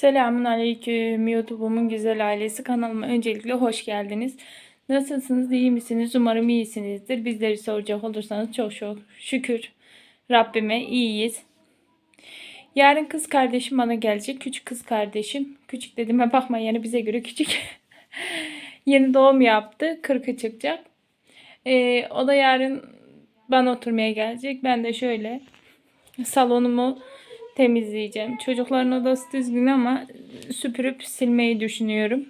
Selamun Aleyküm YouTube'umun güzel ailesi kanalıma öncelikle hoş geldiniz. Nasılsınız, iyi misiniz? Umarım iyisinizdir. Bizleri soracak olursanız çok çok şükür Rabbime iyiyiz. Yarın kız kardeşim bana gelecek. Küçük kız kardeşim. Küçük dediğime bakma yani bize göre küçük. Yeni doğum yaptı. 40'ı çıkacak. Ee, o da yarın bana oturmaya gelecek. Ben de şöyle salonumu temizleyeceğim. Çocukların odası düzgün ama süpürüp silmeyi düşünüyorum.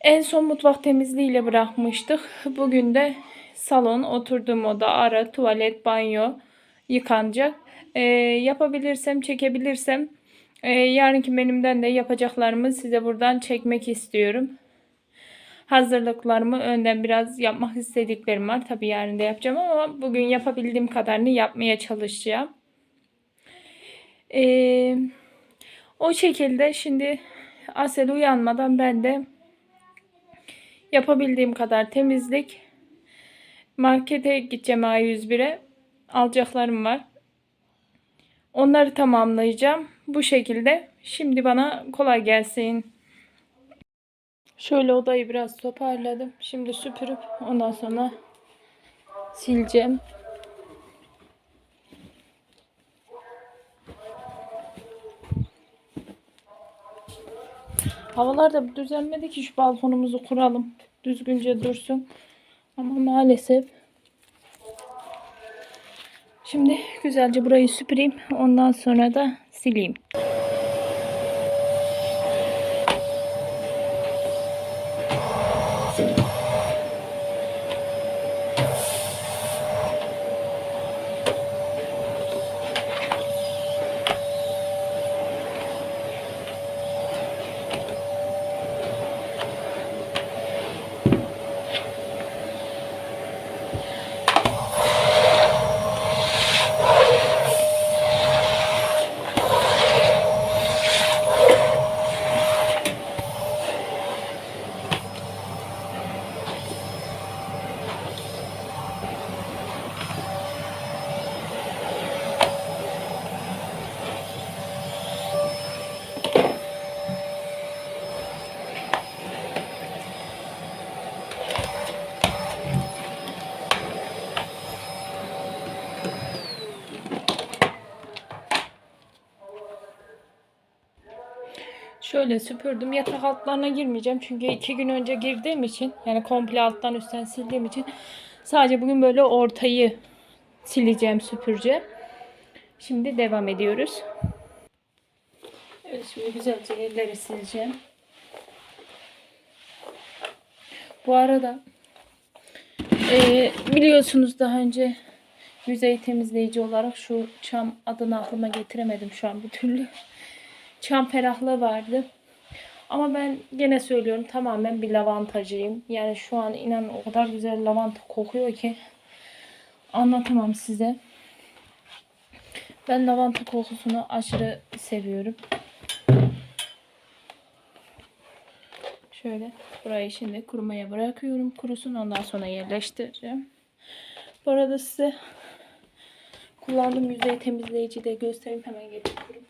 En son mutfak temizliğiyle bırakmıştık. Bugün de salon, oturduğum oda, ara, tuvalet, banyo yıkanacak. Ee, yapabilirsem, çekebilirsem e, yarınki benimden de yapacaklarımı size buradan çekmek istiyorum. Hazırlıklarımı önden biraz yapmak istediklerim var. Tabii yarın da yapacağım ama bugün yapabildiğim kadarını yapmaya çalışacağım. Ee, o şekilde şimdi Asel uyanmadan ben de yapabildiğim kadar temizlik markete gideceğim A101'e alacaklarım var. Onları tamamlayacağım. Bu şekilde. Şimdi bana kolay gelsin. Şöyle odayı biraz toparladım. Şimdi süpürüp ondan sonra sileceğim. Havalar da düzelmedi ki şu balkonumuzu kuralım. Düzgünce dursun. Ama maalesef. Şimdi güzelce burayı süpüreyim. Ondan sonra da sileyim. Şöyle süpürdüm. Yatak altlarına girmeyeceğim. Çünkü iki gün önce girdiğim için yani komple alttan üstten sildiğim için sadece bugün böyle ortayı sileceğim süpüreceğim. Şimdi devam ediyoruz. Evet şimdi güzelce yerleri sileceğim. Bu arada eee, biliyorsunuz daha önce yüzey temizleyici olarak şu çam adını aklıma getiremedim şu an bir türlü çam ferahlığı vardı. Ama ben gene söylüyorum tamamen bir lavantacıyım. Yani şu an inan o kadar güzel lavanta kokuyor ki anlatamam size. Ben lavanta kokusunu aşırı seviyorum. Şöyle burayı şimdi kurumaya bırakıyorum. Kurusun ondan sonra yerleştireceğim. Bu arada size kullandığım yüzey temizleyici de göstereyim. Hemen getiriyorum.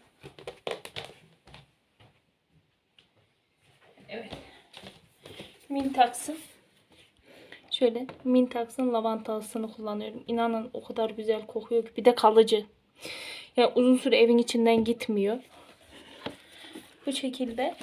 Mintax'ın şöyle Mintax'ın lavantalısını kullanıyorum. İnanın o kadar güzel kokuyor ki bir de kalıcı. Yani uzun süre evin içinden gitmiyor. Bu şekilde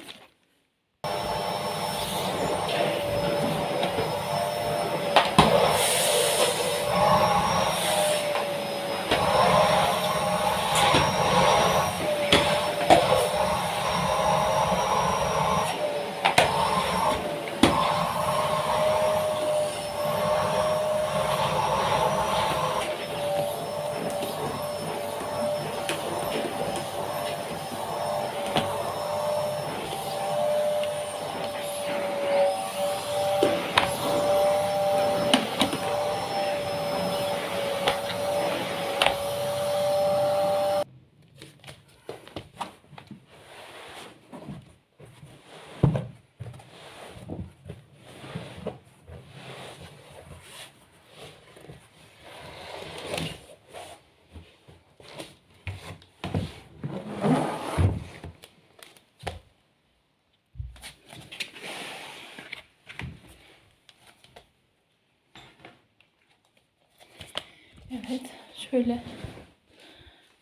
Şöyle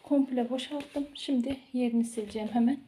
komple boşalttım. Şimdi yerini sileceğim hemen.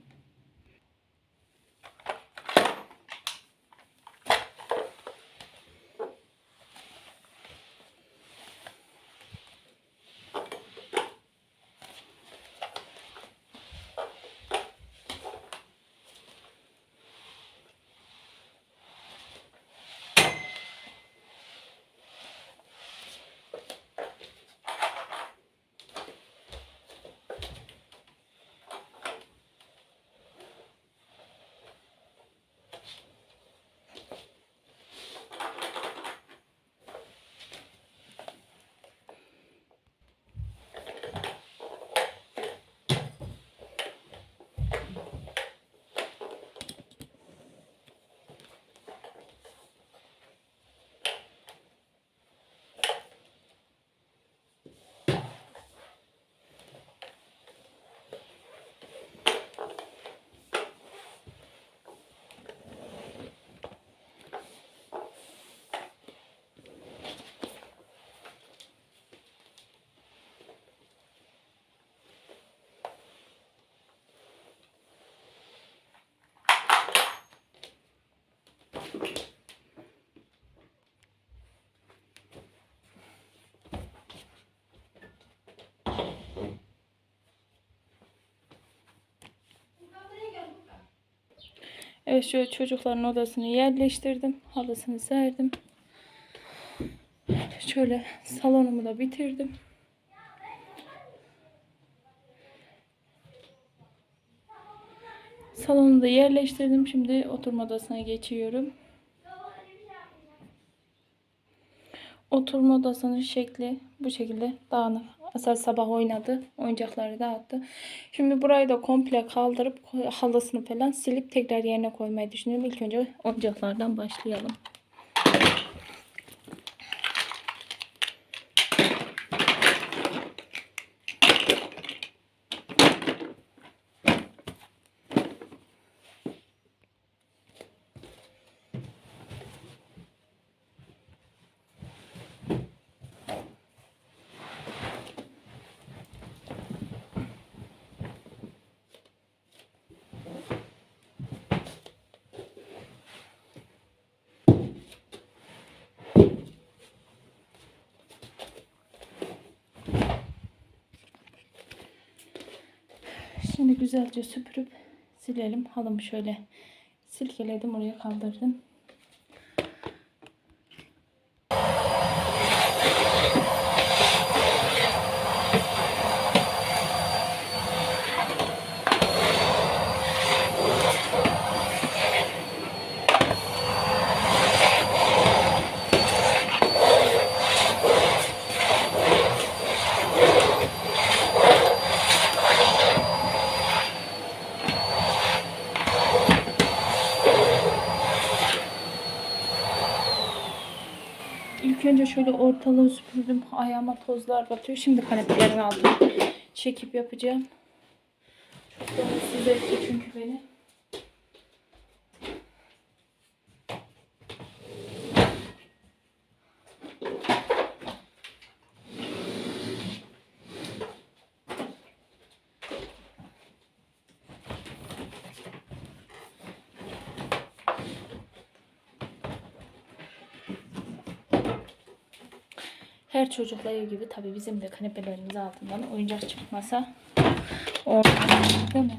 Evet şöyle çocukların odasını yerleştirdim. Halısını serdim. Şöyle salonumu da bitirdim. Salonu da yerleştirdim. Şimdi oturma odasına geçiyorum. Oturma odasının şekli bu şekilde dağınık. Asal sabah oynadı. Oyuncakları dağıttı. Şimdi burayı da komple kaldırıp halısını falan silip tekrar yerine koymayı düşünüyorum. İlk önce oyuncaklardan başlayalım. Şimdi güzelce süpürüp silelim. Halımı şöyle silkeledim. Oraya kaldırdım. İlk önce şöyle ortalığı süpürdüm. Ayağıma tozlar batıyor. Şimdi kanepelerin altına çekip yapacağım. Çok rahatsız etti çünkü beni. Her çocukla ev gibi tabii bizim de kanepelerimiz altından oyuncak çıkmasa olmaz değil mi?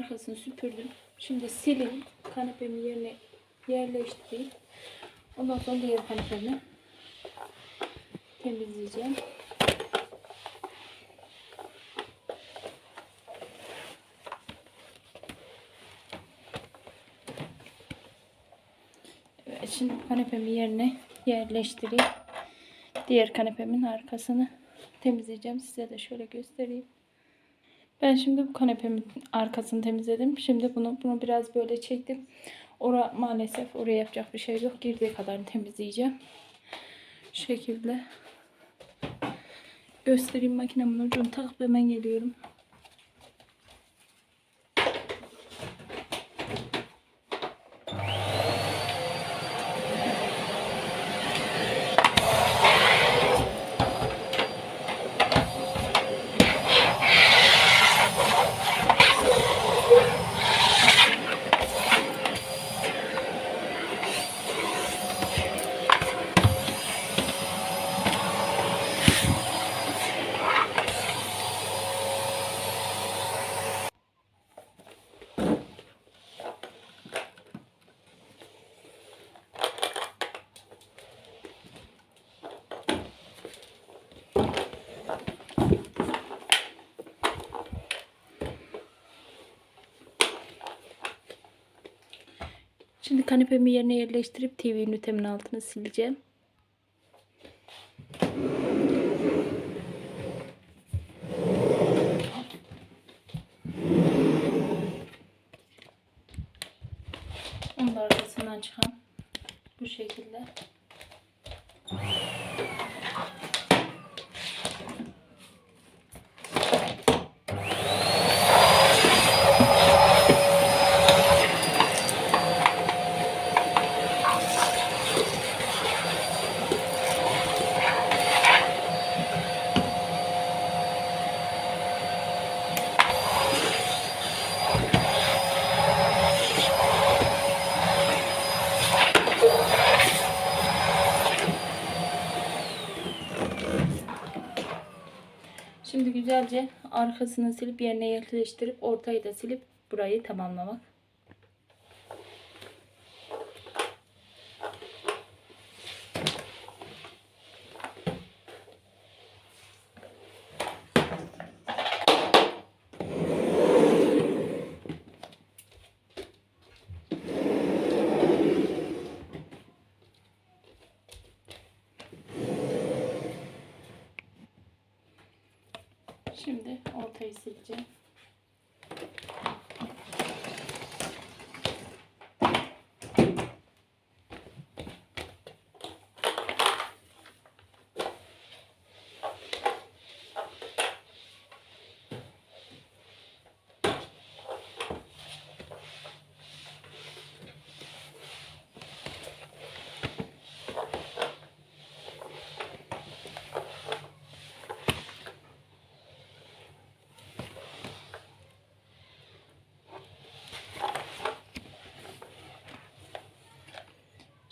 Arkasını süpürdüm. Şimdi sileyim. Kanepemi yerine yerleştireyim. Ondan sonra diğer kanepemi temizleyeceğim. Evet, şimdi kanepemi yerine yerleştireyim. Diğer kanepemin arkasını temizleyeceğim. Size de şöyle göstereyim. Ben şimdi bu kanepemin arkasını temizledim. Şimdi bunu bunu biraz böyle çektim. Ora maalesef oraya yapacak bir şey yok. Girdiği kadarını temizleyeceğim. Şu şekilde göstereyim makinemin ucunu takıp hemen geliyorum. Şimdi kanepemi yerine yerleştirip TV ünitemin altını sileceğim. Onun da arkasından çıkan bu şekilde. Şimdi güzelce arkasını silip yerine yerleştirip ortayı da silip burayı tamamlamak. Şimdi ortayı sileceğim.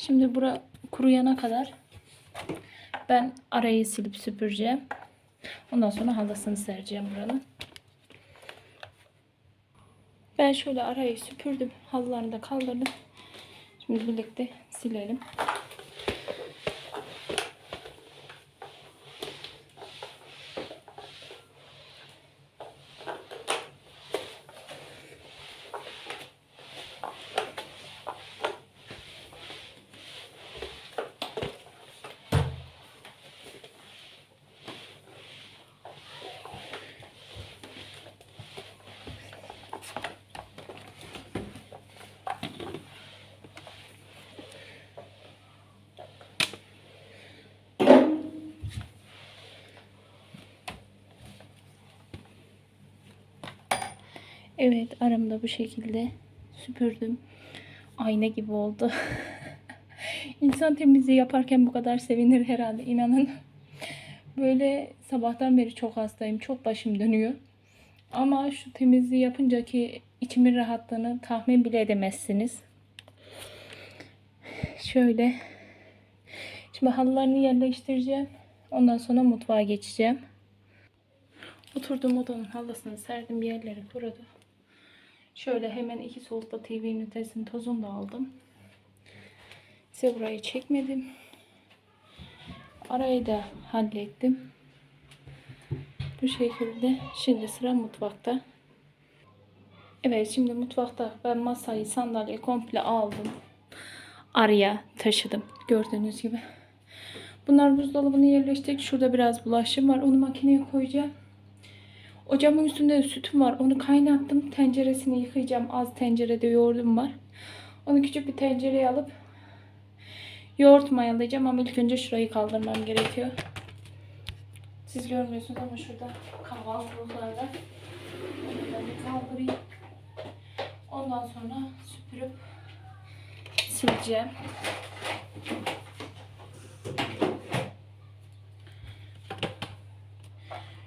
Şimdi bura kuruyana kadar ben arayı silip süpüreceğim. Ondan sonra halısını sereceğim buranın. Ben şöyle arayı süpürdüm. Halılarını da kaldırdım. Şimdi birlikte silelim. Evet aramda bu şekilde süpürdüm. Ayna gibi oldu. İnsan temizliği yaparken bu kadar sevinir herhalde inanın. Böyle sabahtan beri çok hastayım. Çok başım dönüyor. Ama şu temizliği yapınca ki içimin rahatlığını tahmin bile edemezsiniz. Şöyle. Şimdi halılarını yerleştireceğim. Ondan sonra mutfağa geçeceğim. Oturduğum odanın halısını serdim. Yerleri kurudu. Şöyle hemen iki solukta TV ünitesinin tozunu da aldım. Size burayı çekmedim. Arayı da hallettim. Bu şekilde. Şimdi sıra mutfakta. Evet şimdi mutfakta ben masayı sandalye komple aldım. Araya taşıdım. Gördüğünüz gibi. Bunlar buzdolabına yerleştirdik. Şurada biraz bulaşığım var. Onu makineye koyacağım. Ocağımın üstünde de sütüm var. Onu kaynattım. Tenceresini yıkayacağım. Az tencerede yoğurdum var. Onu küçük bir tencereye alıp yoğurt mayalayacağım ama ilk önce şurayı kaldırmam gerekiyor. Siz görmüyorsunuz ama şurada kahvaltılıklar var. Da bir kaldırayım. Ondan sonra süpürüp sileceğim.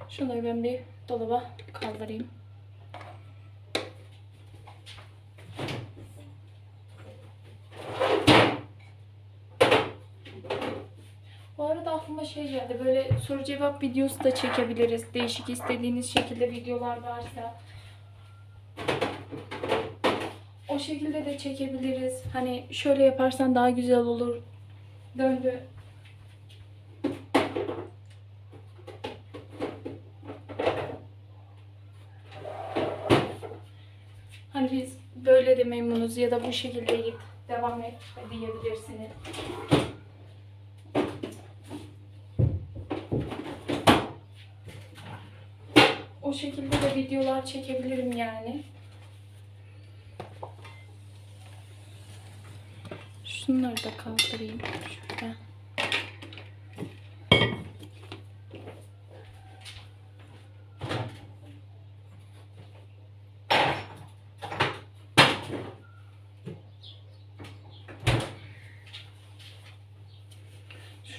Şunları ben bir dolaba kaldırayım. Bu arada aklıma şey geldi. Böyle soru cevap videosu da çekebiliriz. Değişik istediğiniz şekilde videolar varsa. O şekilde de çekebiliriz. Hani şöyle yaparsan daha güzel olur. Döndü. Hani biz böyle de memnunuz ya da bu şekilde yiyip devam et diyebilirsiniz. O şekilde de videolar çekebilirim yani. Şunları da kaldırayım şurada.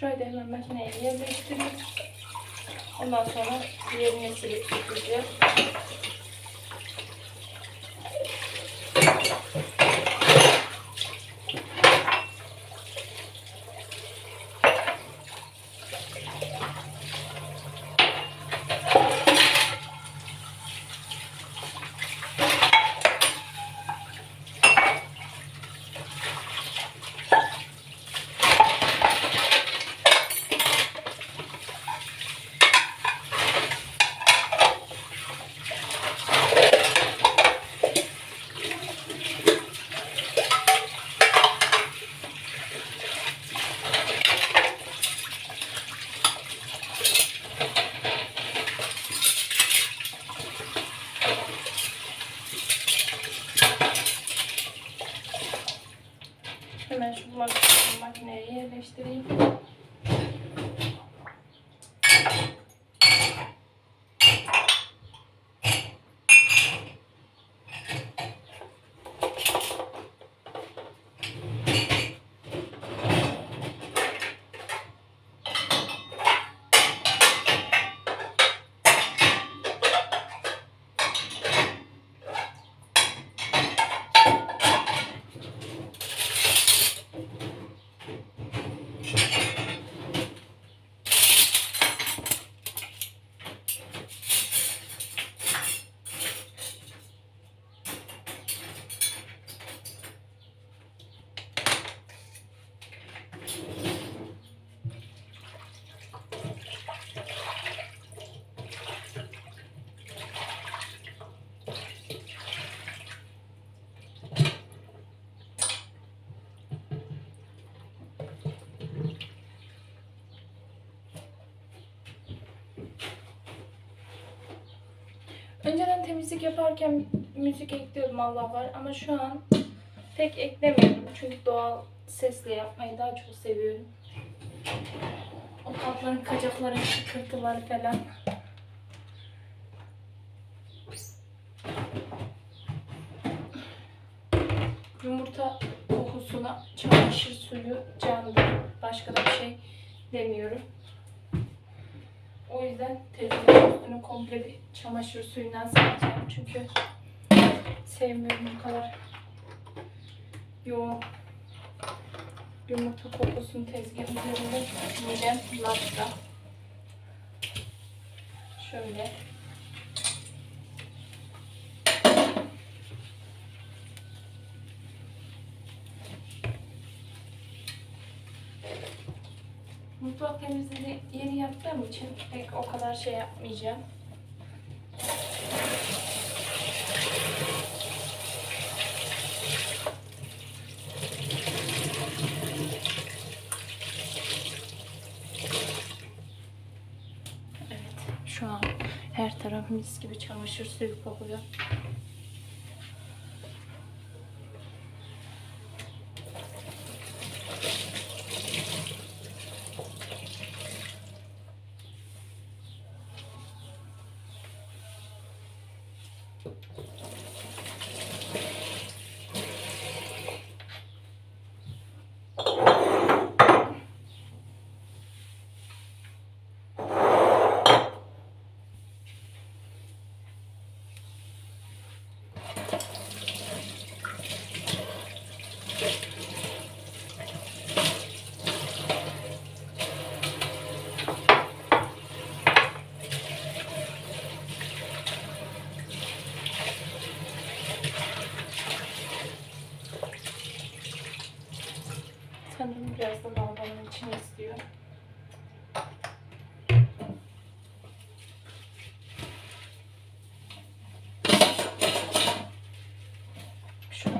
Şurayı da hemen makineye yerleştireyim. Ondan sonra diğerini silip süpüreceğim. Önceden temizlik yaparken müzik ekliyordum Allah var ama şu an pek eklemiyorum çünkü doğal sesle yapmayı daha çok seviyorum. O kapların kacakları, kırtıları falan. Yumurta kokusuna çamaşır suyu canlı. Başka da bir şey demiyorum. O yüzden tezgahın üstünü komple bir çamaşır suyundan sileceğim. Çünkü sevmiyorum bu kadar yoğun yumurta kokusunu tezgahın üzerinde midem bulaştı. Şöyle. Mutfak temizliğini yeni yaptığım için pek o kadar şey yapmayacağım. Evet, şu an her taraf mis gibi çamaşır suyu kokuyor. Sanırım biraz da lavabonun içine istiyor. Şu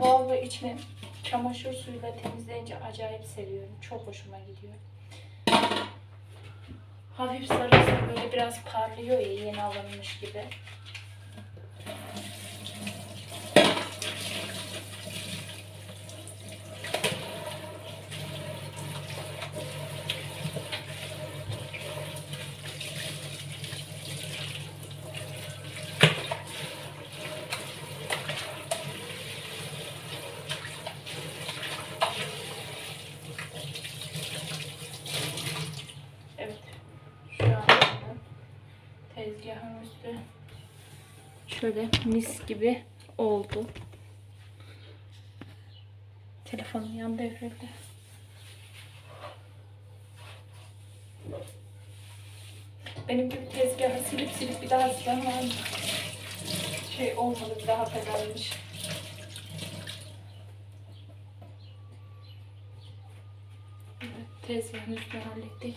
içini çamaşır suyuyla temizleyince acayip seviyorum. Çok hoşuma gidiyor. Hafif sarıysa böyle biraz parlıyor ya yeni alınmış gibi. Evet. Şu an tezgahın üstü şöyle mis gibi oldu. Telefonum yan devrildi. Benim gibi tezgahı silip silip bir daha silen var mı? Şey olmadı bir daha pedalmış. Evet, tezgahın üstünü hallettik.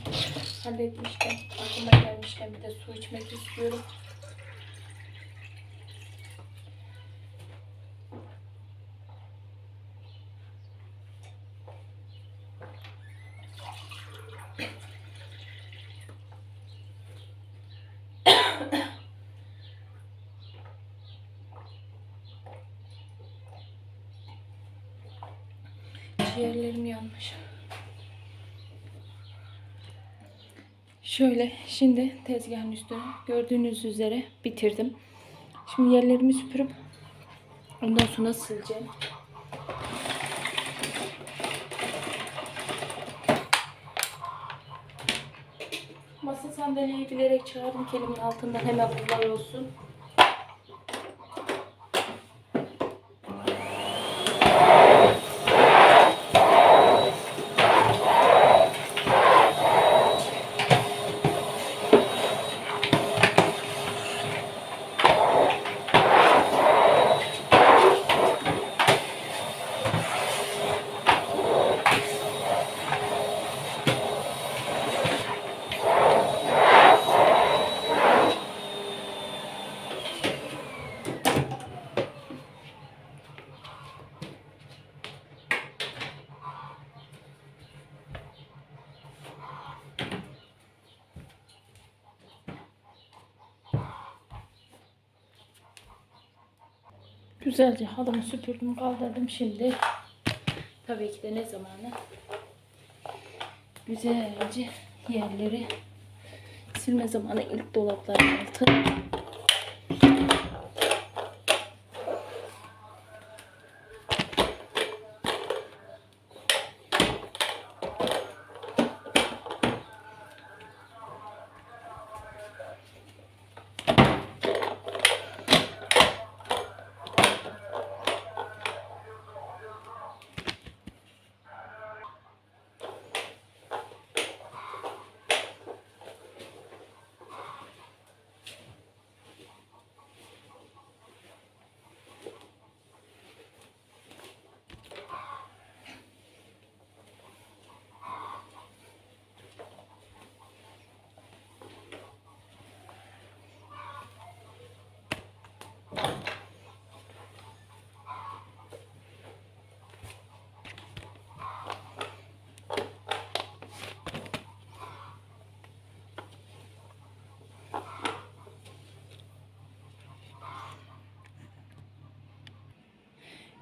Halletmişken, aklıma gelmişken bir de su içmek istiyorum. Ciğerlerim yanmış. Şöyle şimdi tezgahın üstüne gördüğünüz üzere bitirdim. Şimdi yerlerimi süpürüp ondan sonra sileceğim. Masa sandalyeyi bilerek çağırdım ki elimin altından hemen bunlar olsun. Güzelce halımı süpürdüm kaldırdım şimdi. Tabii ki de ne zamanı. Güzelce yerleri silme zamanı ilk dolapların altı.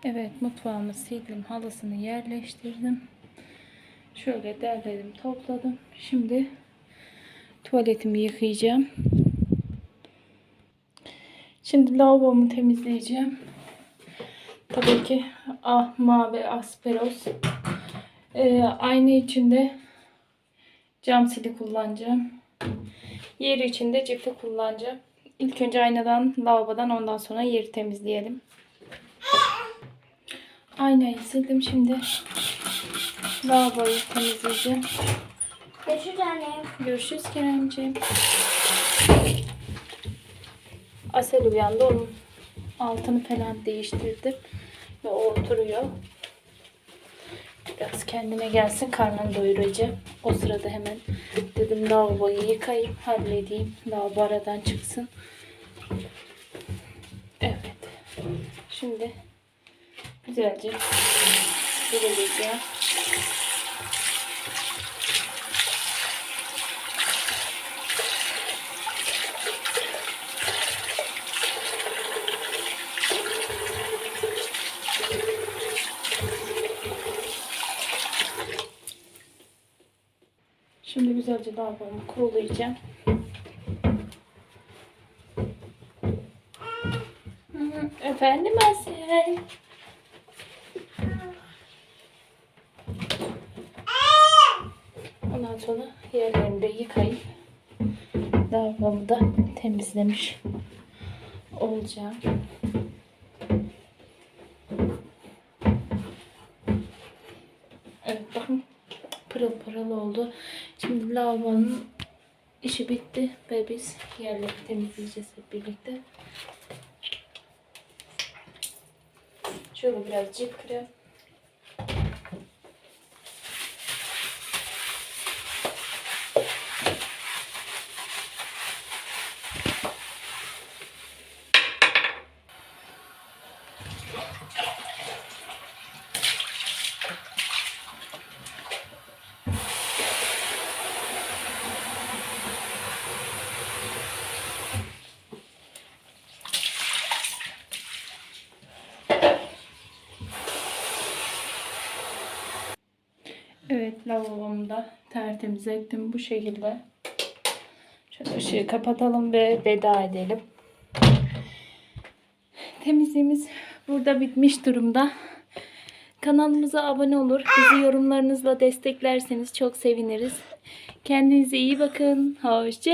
Evet mutfağımı sildim. Halısını yerleştirdim. Şöyle derledim topladım. Şimdi tuvaletimi yıkayacağım. Şimdi lavabomu temizleyeceğim. Tabii ki ah, mavi asperos. Ee, ayna içinde cam sili kullanacağım. Yeri içinde cifri kullanacağım. İlk önce aynadan, lavabodan ondan sonra yeri temizleyelim. Aynayı sildim şimdi. Lavaboyu temizleyeceğim. Görüşürüz annem. Görüşürüz Keremciğim. Asel uyandı. Onun altını falan değiştirdim. Ve o oturuyor. Biraz kendine gelsin. Karnını doyuracağım. O sırada hemen dedim lavaboyu yıkayayım. Halledeyim. Lavabo aradan çıksın. Evet. Şimdi güzelce sileceğim. Şimdi güzelce lavabomu kurulayacağım. Efendim Asel. Ondan sonra yerlerini de yıkayıp lavabomu da temizlemiş olacağım. Evet bakın pırıl pırıl oldu. Şimdi lavabonun işi bitti ve biz yerleri temizleyeceğiz hep birlikte. Şöyle biraz cilt krem. Evet lavabomu da tertemiz ettim bu şekilde. Şöyle ışığı kapatalım ve veda edelim. Temizliğimiz burada bitmiş durumda. Kanalımıza abone olur. Bizi yorumlarınızla desteklerseniz çok seviniriz. Kendinize iyi bakın. Hoşça